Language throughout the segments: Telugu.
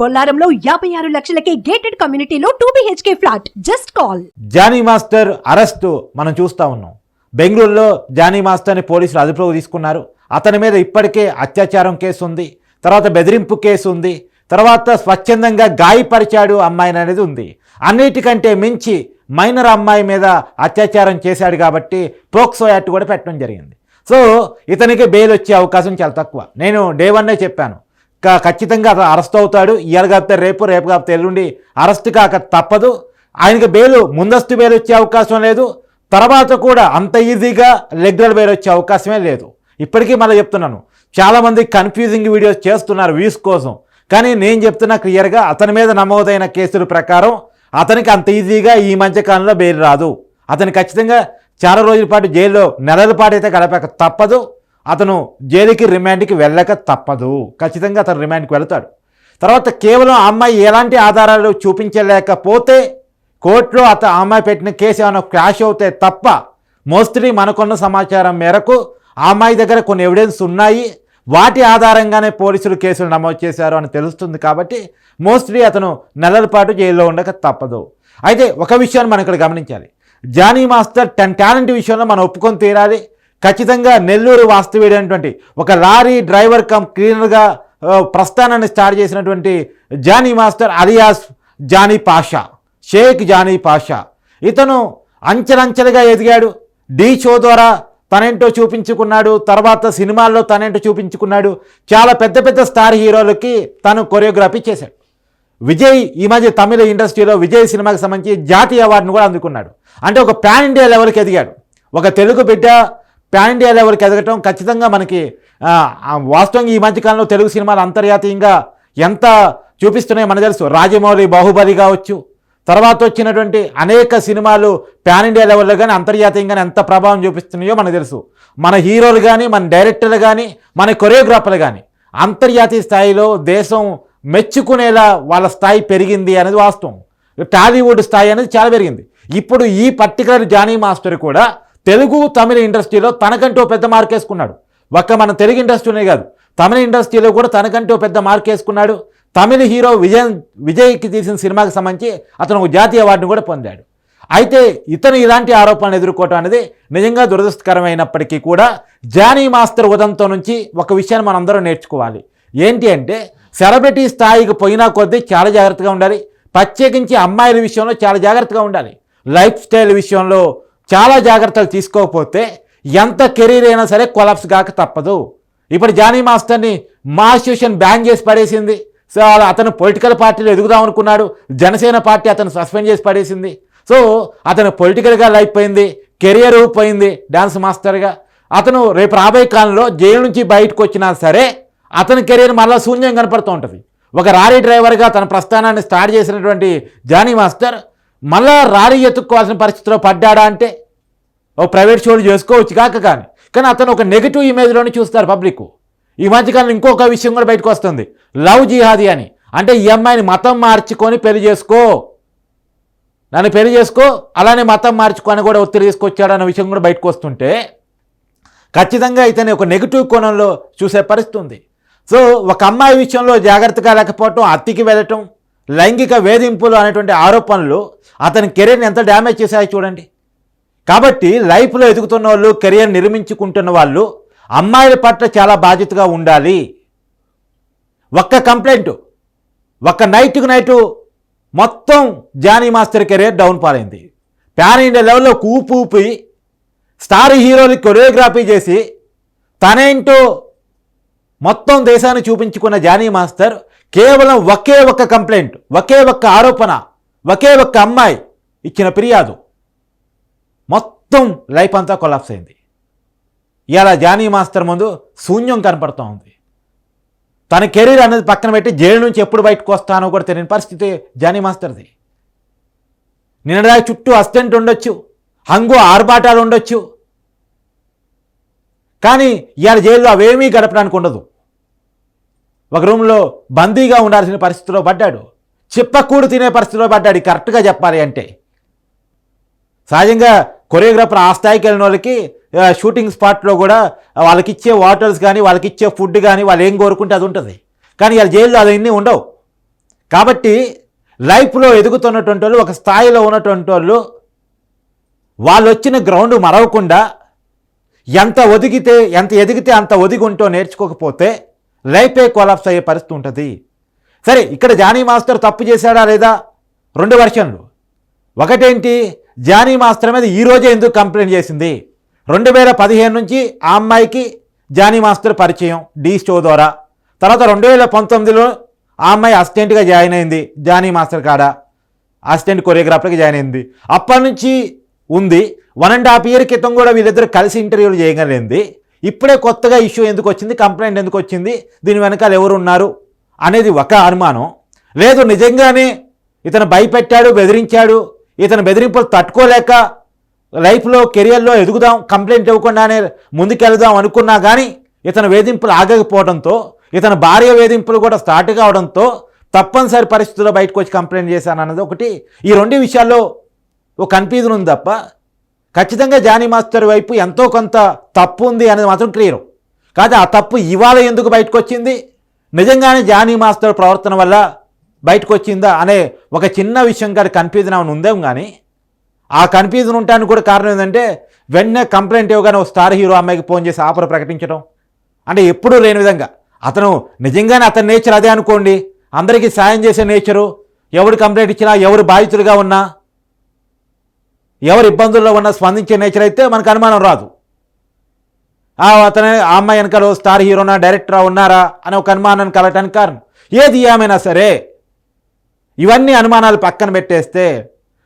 బొల్లారంలో యాభై ఆరు లక్షలకే గేటెడ్ కమ్యూనిటీలో two BHK flat just call Jani master arrest మనం చూస్తా ఉన్నాం. బెంగళూరులో జానీ మాస్టర్ని పోలీసులు అదుపులోకి తీసుకున్నారు. అతని మీద ఇప్పటికే అత్యాచారం కేసు ఉంది. తర్వాత బెదిరింపు కేసు ఉంది. తర్వాత స్వచ్ఛందంగా గాయపరిచాడు అమ్మాయిని అనేది ఉంది. అన్నిటికంటే మించి మైనర్ అమ్మాయి మీద అత్యాచారం చేశాడు కాబట్టి పోక్సో యాక్ట్ కూడా పెట్టడం జరిగింది. సో ఇతనికి బెయిల్ వచ్చే అవకాశం చాలా తక్కువ. నేను డే వన్నే చెప్పాను. ఖచ్చితంగా అతను అరెస్ట్ అవుతాడు. ఇవాళ కాకపోతే రేపు రేపు కాకపోతే ఎల్లుండి అరెస్ట్ కాక తప్పదు. ఆయనకి బెయిల్ ముందస్తు బెయిల్ వచ్చే అవకాశం లేదు. తర్వాత కూడా అంత ఈజీగా రెగ్యులర్ బెయిల్ వచ్చే అవకాశమే లేదు. ఇప్పటికీ మళ్ళీ చెప్తున్నాను. చాలామంది కన్ఫ్యూజింగ్ వీడియోస్ చేస్తున్నారు వ్యూస్ కోసం. కానీ నేను చెప్తున్నా క్లియర్గా అతని మీద నమోదైన కేసుల ప్రకారం అతనికి అంత ఈజీగా ఈ మధ్యకాలంలో బెయిల్ రాదు. అతను ఖచ్చితంగా చాలా రోజుల పాటు జైల్లో నెలల పాటు అయితే గడపక తప్పదు. అతను జైలుకి రిమాండ్కి వెళ్ళక తప్పదు. ఖచ్చితంగా అతను రిమాండ్కి వెళ్తాడు. తర్వాత కేవలం అమ్మాయి ఎలాంటి ఆధారాలు చూపించలేకపోతే కోర్టులో అత అమ్మాయి పెట్టిన కేసు ఏమైనా క్రాష్ అవుతే తప్ప మోస్ట్లీ మనకున్న సమాచారం మేరకు ఆ అమ్మాయి దగ్గర కొన్ని ఎవిడెన్స్ ఉన్నాయి. వాటి ఆధారంగానే పోలీసులు కేసులు నమోదు చేశారు అని తెలుస్తుంది కాబట్టి మోస్ట్లీ అతను నెలల పాటు జైల్లో ఉండక తప్పదు. అయితే ఒక విషయాన్ని మనం ఇక్కడ గమనించాలి. జానీ మాస్టర్ టెన్ టాలెంట్ విషయంలో మనం ఒప్పుకొని తీరాలి. ఖచ్చితంగా నెల్లూరు వాస్తవ్యుడైనటువంటి ఒక లారీ డ్రైవర్ కమ్ క్లీనర్గా ప్రస్థానాన్ని స్టార్ట్ చేసినటువంటి జానీ మాస్టర్ అలియాస్ జానీ పాషా షేక్ జానీ పాషా. ఇతను అంచెలంచెలుగా ఎదిగాడు. డీ షో ద్వారా తనేంటో చూపించుకున్నాడు. తర్వాత సినిమాల్లో తనేంటో చూపించుకున్నాడు. చాలా పెద్ద పెద్ద స్టార్ హీరోలకి తను కొరియోగ్రఫీ చేశాడు. విజయ్ ఈ మధ్య తమిళ ఇండస్ట్రీలో విజయ్ సినిమాకి సంబంధించి జాతీయ అవార్డును కూడా అందుకున్నాడు. అంటే ఒక పాన్ ఇండియా లెవెల్కి ఎదిగాడు. ఒక తెలుగు బిడ్డ ప్యాన్ ఇండియా లెవెల్కి ఎదగటం ఖచ్చితంగా మనకి వాస్తవంగా ఈ మధ్యకాలంలో తెలుగు సినిమాలు అంతర్జాతీయంగా ఎంత చూపిస్తున్నాయో మన తెలుసు. రాజమౌళి బాహుబలి కావచ్చు. తర్వాత వచ్చినటువంటి అనేక సినిమాలు ప్యాన్ ఇండియా లెవెల్లో కానీ అంతర్జాతీయంగా ఎంత ప్రభావం చూపిస్తున్నాయో మనకు తెలుసు. మన హీరోలు కానీ మన డైరెక్టర్లు కానీ మన కొరియోగ్రాఫర్లు కానీ అంతర్జాతీయ స్థాయిలో దేశం మెచ్చుకునేలా వాళ్ళ స్థాయి పెరిగింది అనేది వాస్తవం. టాలీవుడ్ స్థాయి అనేది చాలా పెరిగింది. ఇప్పుడు ఈ పర్టికులర్ జానీ మాస్టర్ కూడా తెలుగు తమిళ ఇండస్ట్రీలో తనకంటూ ఓ పెద్ద మార్క్ వేసుకున్నాడు. ఒక్క మన తెలుగు ఇండస్ట్రీనే కాదు తమిళ ఇండస్ట్రీలో కూడా తనకంటూ ఓ పెద్ద మార్క్ వేసుకున్నాడు. తమిళ హీరో విజయ్ విజయ్కి తీసిన సినిమాకి సంబంధించి అతను ఒక జాతీయ అవార్డును కూడా పొందాడు. అయితే ఇతను ఇలాంటి ఆరోపణలు ఎదుర్కోవటం అనేది నిజంగా దురదృష్టకరమైనప్పటికీ కూడా జానీ మాస్టర్ ఉదంతో నుంచి ఒక విషయాన్ని మనందరం నేర్చుకోవాలి. ఏంటి అంటే సెలబ్రిటీ స్థాయికి పోయినా కొద్దీ చాలా జాగ్రత్తగా ఉండాలి. ప్రత్యేకించి అమ్మాయిల విషయంలో చాలా జాగ్రత్తగా ఉండాలి. లైఫ్ స్టైల్ విషయంలో చాలా జాగ్రత్తలు తీసుకోకపోతే ఎంత కెరీర్ అయినా సరే కొలాప్స్ కాక తప్పదు. ఇప్పుడు జానీ మాస్టర్ని మా బ్యాన్ చేసి పడేసింది. సో అతను పొలిటికల్ పార్టీలో ఎదుగుదాం అనుకున్నాడు జనసేన పార్టీ అతను సస్పెండ్ చేసి పడేసింది. సో అతను పొలిటికల్గా లైఫ్ పోయింది కెరియర్ పోయింది డాన్స్ మాస్టర్గా. అతను రేపు రాబోయే కాలంలో జైలు నుంచి బయటకు వచ్చినా సరే అతని కెరీర్ మళ్ళీ శూన్యం కనపడుతూ ఉంటుంది. ఒక రారీ డ్రైవర్గా తన ప్రస్థానాన్ని స్టార్ట్ చేసినటువంటి జానీ మాస్టర్ మళ్ళా రారీ ఎత్తుక్కోవాల్సిన పరిస్థితిలో పడ్డాడా అంటే ఓ ప్రైవేట్ షోలు చేసుకోవచ్చు కాక కానీ. కానీ అతను ఒక నెగిటివ్ ఇమేజ్లోనే చూస్తారు పబ్లిక్ ఈ మధ్యకాలం ఇంకొక విషయం కూడా బయటకు వస్తుంది. లవ్ జిహాది అని. అంటే ఈ అమ్మాయిని మతం మార్చుకొని పెళ్ళి చేసుకో. నన్ను పెళ్ళి చేసుకో అలానే మతం మార్చుకొని కూడా ఒత్తిడి తీసుకొచ్చాడు అన్న విషయం కూడా బయటకు వస్తుంటే ఖచ్చితంగా ఇతని ఒక నెగిటివ్ కోణంలో చూసే పరిస్థితి ఉంది. సో ఒక అమ్మాయి విషయంలో జాగ్రత్తగా లేకపోవటం అత్తికి వెళ్ళటం లైంగిక వేధింపులు అనేటువంటి ఆరోపణలు అతని కెరీర్ని ఎంత డ్యామేజ్ చేశాయో చూడండి. కాబట్టి లైఫ్లో ఎదుగుతున్న వాళ్ళు కెరియర్ నిర్మించుకుంటున్న వాళ్ళు అమ్మాయిల పట్ల చాలా బాధ్యతగా ఉండాలి. ఒక్క కంప్లైంట్ ఒక్క నైట్కు నైటు మొత్తం జానీ మాస్టర్ కెరీర్ డౌన్ పాలైంది. ప్యాన్ ఇండియా లెవెల్లో కూపు ఊపి స్టార్ హీరోలు కొరియోగ్రఫీ చేసి తనేంటో మొత్తం దేశాన్ని చూపించుకున్న జానీ మాస్టర్ కేవలం ఒకే ఒక్క కంప్లైంట్ ఒకే ఒక్క ఆరోపణ ఒకే ఒక్క అమ్మాయి ఇచ్చిన ఫిర్యాదు. మొత్తం లైఫ్ అంతా కొలాప్స్ అయింది. ఇలా జానీ మాస్టర్ ముందు శూన్యం కనపడుతూ ఉంది. తన కెరీర్ అనేది పక్కన పెట్టి జైలు నుంచి ఎప్పుడు బయటకు వస్తానో కూడా తెలియని పరిస్థితి జానీ మాస్టర్ది. నిన్నడా చుట్టూ అస్టెంట్ ఉండొచ్చు హంగు ఆర్భాటాలు ఉండొచ్చు. కానీ ఇవాళ జైల్లో అవేమీ గడపడానికి ఉండదు. ఒక రూమ్లో బందీగా ఉండాల్సిన పరిస్థితిలో పడ్డాడు. చిప్పకూడు తినే పరిస్థితిలో పడ్డాడు కరెక్ట్గా చెప్పాలి అంటే. సహజంగా కొరియోగ్రాఫర్ ఆ స్థాయికి వెళ్ళిన వాళ్ళకి షూటింగ్ స్పాట్లో కూడా వాళ్ళకి ఇచ్చే వాటర్స్ కానీ వాళ్ళకి ఇచ్చే ఫుడ్ కానీ వాళ్ళు ఏం కోరుకుంటే అది ఉంటుంది. కానీ వాళ్ళ జైల్లో అవన్నీ ఉండవు. కాబట్టి లైఫ్లో ఎదుగుతున్నటువంటి వాళ్ళు ఒక స్థాయిలో ఉన్నటువంటి వాళ్ళు వాళ్ళు వచ్చిన గ్రౌండ్ మరవకుండా ఎంత ఒదిగితే ఎంత ఎదిగితే అంత ఒదిగి ఉంటో నేర్చుకోకపోతే లైఫే కొలాప్స్ అయ్యే పరిస్థితి ఉంటుంది. సరే ఇక్కడ జానీ మాస్టర్ తప్పు చేశాడా లేదా? రెండు వర్షన్లు ఒకటేంటి? జానీ మాస్టర్ మీద ఈరోజే ఎందుకు కంప్లైంట్ చేసింది? రెండు వేల పదిహేను నుంచి ఆ అమ్మాయికి జానీ మాస్టర్ పరిచయం డీ షో ద్వారా. తర్వాత రెండు వేల పంతొమ్మిదిలో ఆ అమ్మాయి అసిస్టెంట్గా జాయిన్ అయింది జానీ మాస్టర్ కాడ. అసిస్టెంట్ కొరియోగ్రాఫర్కి జాయిన్ అయింది. అప్పటి నుంచి ఉంది. వన్ అండ్ హాఫ్ ఇయర్ క్రితం కూడా వీళ్ళిద్దరు కలిసి ఇంటర్వ్యూలు చేయగలిగింది. ఇప్పుడే కొత్తగా ఇష్యూ ఎందుకు వచ్చింది కంప్లైంట్ ఎందుకు వచ్చింది దీని వెనకాల ఎవరు ఉన్నారు అనేది ఒక అనుమానం. లేదు నిజంగానే ఇతను భయపెట్టాడు బెదిరించాడు ఇతను బెదిరింపులు తట్టుకోలేక లైఫ్లో కెరియర్లో ఎదుగుదాం కంప్లైంట్ ఇవ్వకుండానే ముందుకెళ్దాం అనుకున్నా కానీ ఇతను వేధింపులు ఆగకపోవడంతో ఇతని భార్య వేధింపులు కూడా స్టార్ట్ కావడంతో తప్పనిసరి పరిస్థితుల్లో బయటకు వచ్చి కంప్లైంట్ చేశాను అన్నది ఒకటి. ఈ రెండు విషయాల్లో ఒక కన్ఫ్యూజన్ ఉంది తప్ప ఖచ్చితంగా జానీ మాస్టర్ వైపు ఎంతో కొంత తప్పు ఉంది అనేది మాత్రం క్లియర్. కాదు ఆ తప్పు ఇవాళ ఎందుకు బయటకు వచ్చింది? నిజంగానే జానీ మాస్టర్ ప్రవర్తన వల్ల బయటకు వచ్చిందా అనే ఒక చిన్న విషయం కాదు కన్ఫ్యూజన్ అవును ఉందేం కానీ ఆ కన్ఫ్యూజన్ ఉండడానికి కూడా కారణం ఏంటంటే వెంటనే కంప్లైంట్ ఇవ్వగానే ఒక స్టార్ హీరో అమ్మాయికి ఫోన్ చేసి ఆఫర్ ప్రకటించడం అంటే ఎప్పుడూ లేని విధంగా. అతను నిజంగానే అతని నేచర్ అదే అనుకోండి. అందరికీ సాయం చేసే నేచరు. ఎవరు కంప్లైంట్ ఇచ్చినా ఎవరు బాధితులుగా ఉన్నా ఎవరు ఇబ్బందుల్లో ఉన్నా స్పందించే నేచర్ అయితే మనకు అనుమానం రాదు. అతనే ఆ అమ్మాయి వెనకాల ఓ స్టార్ హీరోనా డైరెక్టరా ఉన్నారా అనే ఒక అనుమానాన్ని కలగటానికి కారణం. ఏది ఏమైనా సరే ఇవన్నీ అనుమానాలు పక్కన పెట్టేస్తే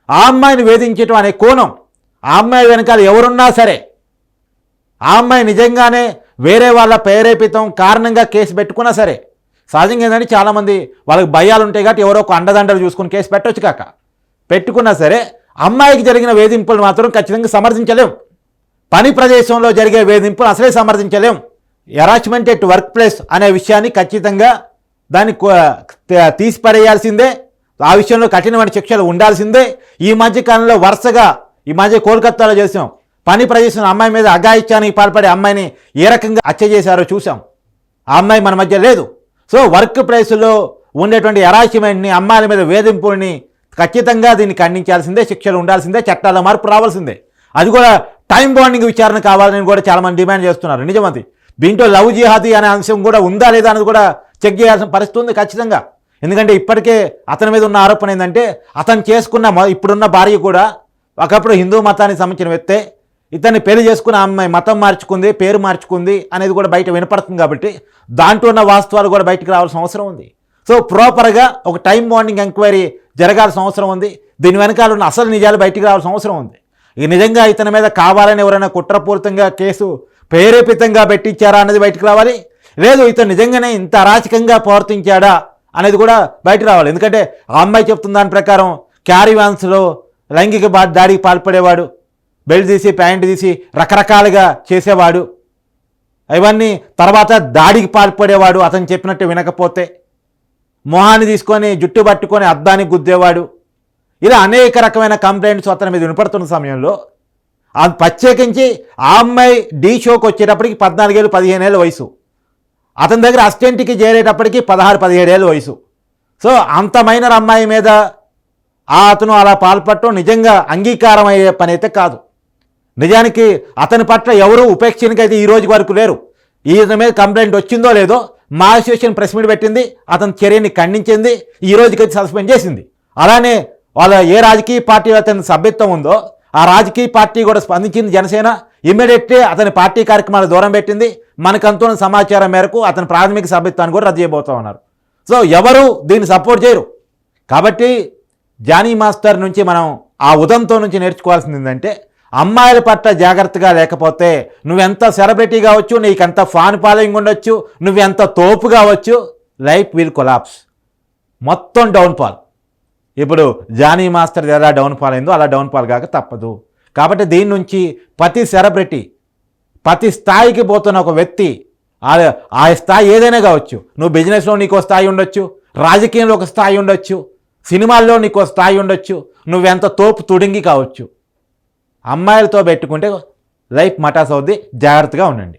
ఆ అమ్మాయిని వేధించటం అనే కోణం ఆ అమ్మాయి వెనకాల ఎవరున్నా సరే ఆ అమ్మాయి నిజంగానే వేరే వాళ్ళ ప్రేరేపితం కారణంగా కేసు పెట్టుకున్నా సరే సహజంగా ఏంటంటే చాలామంది వాళ్ళకి భయాలు ఉంటాయి కాబట్టి ఎవరో ఒక అండదండలు చూసుకుని కేసు పెట్టొచ్చు కాక. పెట్టుకున్నా సరే అమ్మాయికి జరిగిన వేధింపులు మాత్రం ఖచ్చితంగా సమర్థించలేం. పని ప్రదేశంలో జరిగే వేధింపులు అసలే సమర్థించలేం. ఎరాచ్మెంట్ ఎట్ వర్క్ ప్లేస్ అనే విషయాన్ని ఖచ్చితంగా దాన్ని కో- ఆ విషయంలో కఠినమైన శిక్షలు ఉండాల్సిందే. ఈ మధ్య కాలంలో వరుసగా ఈ మధ్య కోల్కత్తాలో చేసాం. పని ప్రదేశం అమ్మాయి మీద అఘాయిత్యానికి పాల్పడే అమ్మాయిని ఏ రకంగా హత్య చేశారో చూసాం. ఆ అమ్మాయి మన మధ్య లేదు. సో వర్క్ ప్లేస్లో ఉండేటువంటి ఎరాచ్మెంట్ని అమ్మాయిల మీద వేధింపుని ఖచ్చితంగా దీన్ని ఖండించాల్సిందే శిక్షలు ఉండాల్సిందే చట్టాల మార్పు రావాల్సిందే. అది కూడా టైం బాండింగ్ విచారణ కావాలని కూడా చాలామంది డిమాండ్ చేస్తున్నారు. నిజమంది దీంట్లో లవ్ జిహాదీ అనే అంశం కూడా ఉందా లేదా అనేది కూడా చెక్ చేయాల్సిన పరిస్థితి ఉంది ఖచ్చితంగా. ఎందుకంటే ఇప్పటికే అతని మీద ఉన్న ఆరోపణ ఏంటంటే అతను చేసుకున్న ఇప్పుడున్న భార్య కూడా ఒకప్పుడు హిందూ మతానికి సంబంధించిన వ్యక్తే ఇతన్ని పెళ్ళి చేసుకున్న అమ్మాయి మతం మార్చుకుంది పేరు మార్చుకుంది అనేది కూడా బయట వినపడుతుంది కాబట్టి దాంట్లో ఉన్న వాస్తవాలు కూడా బయటకు రావాల్సిన అవసరం ఉంది. సో ప్రాపర్గా ఒక టైం బాండింగ్ ఎంక్వైరీ జరగాల్సిన అవసరం ఉంది. దీని వెనకాల ఉన్న అసలు నిజాలు బయటికి రావాల్సిన అవసరం ఉంది. ఇక నిజంగా ఇతని మీద కావాలని ఎవరైనా కుట్రపూరితంగా కేసు ప్రేరేపితంగా పెట్టించారా అనేది బయటకు రావాలి. లేదు ఇతను నిజంగానే ఇంత అరాచకంగా ప్రవర్తించాడా? అనేది కూడా బయటకు రావాలి. ఎందుకంటే ఆ అమ్మాయి చెప్తున్న దాని ప్రకారం క్యారీ వ్యాన్స్లో లైంగిక బా దాడికి పాల్పడేవాడు బెల్ట్ తీసి ప్యాంట్ తీసి రకరకాలుగా చేసేవాడు. ఇవన్నీ తర్వాత దాడికి పాల్పడేవాడు అతను చెప్పినట్టు వినకపోతే. మొహాన్ని తీసుకొని జుట్టు పట్టుకొని అద్దానికి గుద్దేవాడు. ఇలా అనేక రకమైన కంప్లైంట్స్ అతని మీద వినపడుతున్న సమయంలో అది ప్రత్యేకించి ఆ అమ్మాయి డీ షోకి వచ్చేటప్పటికి పద్నాలుగేళ్ళు పదిహేనేళ్ళ వయసు. అతని దగ్గర అసిస్టెంట్కి చేరేటప్పటికి పదహారు పదిహేడేళ్ళ వయసు. సో అంత మైనర్ అమ్మాయి మీద ఆ అతను అలా పాల్పడటం నిజంగా అంగీకారం అయ్యే పని అయితే కాదు. నిజానికి అతని పట్ల ఎవరూ ఉపేక్షణకైతే ఈ రోజు వరకు లేరు. ఈయన మీద కంప్లైంట్ వచ్చిందో లేదో మా అసోసియేషన్ ప్రెస్ మీట్ పెట్టింది అతని చర్యని ఖండించింది ఈ రోజుకైతే సస్పెండ్ చేసింది. అలానే వాళ్ళ ఏ రాజకీయ పార్టీ అతని సభ్యత్వం ఉందో ఆ రాజకీయ పార్టీ కూడా స్పందించింది జనసేన. ఇమ్మీడియట్లీ అతని పార్టీ కార్యక్రమాలు దూరం పెట్టింది. మనకంతున్న సమాచారం మేరకు అతని ప్రాథమిక సభ్యత్వాన్ని కూడా రద్దు చేయబోతా ఉన్నారు. సో ఎవరు దీన్ని సపోర్ట్ చేయరు. కాబట్టి జానీ మాస్టర్ నుంచి మనం ఆ ఉదంతో నుంచి నేర్చుకోవాల్సింది ఏంటంటే అమ్మాయిల పట్ల జాగ్రత్తగా లేకపోతే నువ్వెంత సెలబ్రిటీ కావచ్చు నీకెంత ఫాన్ ఫాలోయింగ్ ఉండొచ్చు నువ్వెంత తోపు కావచ్చు లైఫ్ విల్ కొలాప్స్. మొత్తం డౌన్ఫాల్. ఇప్పుడు జానీ మాస్టర్ ఎలా డౌన్ఫాల్ అయిందో అలా డౌన్ఫాల్ కాక తప్పదు. కాబట్టి దీని నుంచి ప్రతి సెలబ్రిటీ ప్రతి స్థాయికి పోతున్న ఒక వ్యక్తి ఆ- ఆ స్థాయి ఏదైనా కావచ్చు. నువ్వు బిజినెస్లో నీకు స్థాయి ఉండొచ్చు రాజకీయంలో ఒక స్థాయి ఉండొచ్చు సినిమాల్లో నీకు స్థాయి ఉండొచ్చు నువ్వెంత తోపు తుడింగి కావచ్చు. అమ్మాయిలతో పెట్టుకుంటే లైఫ్ మటాస్ అవుద్ది జాగ్రత్తగా ఉండండి.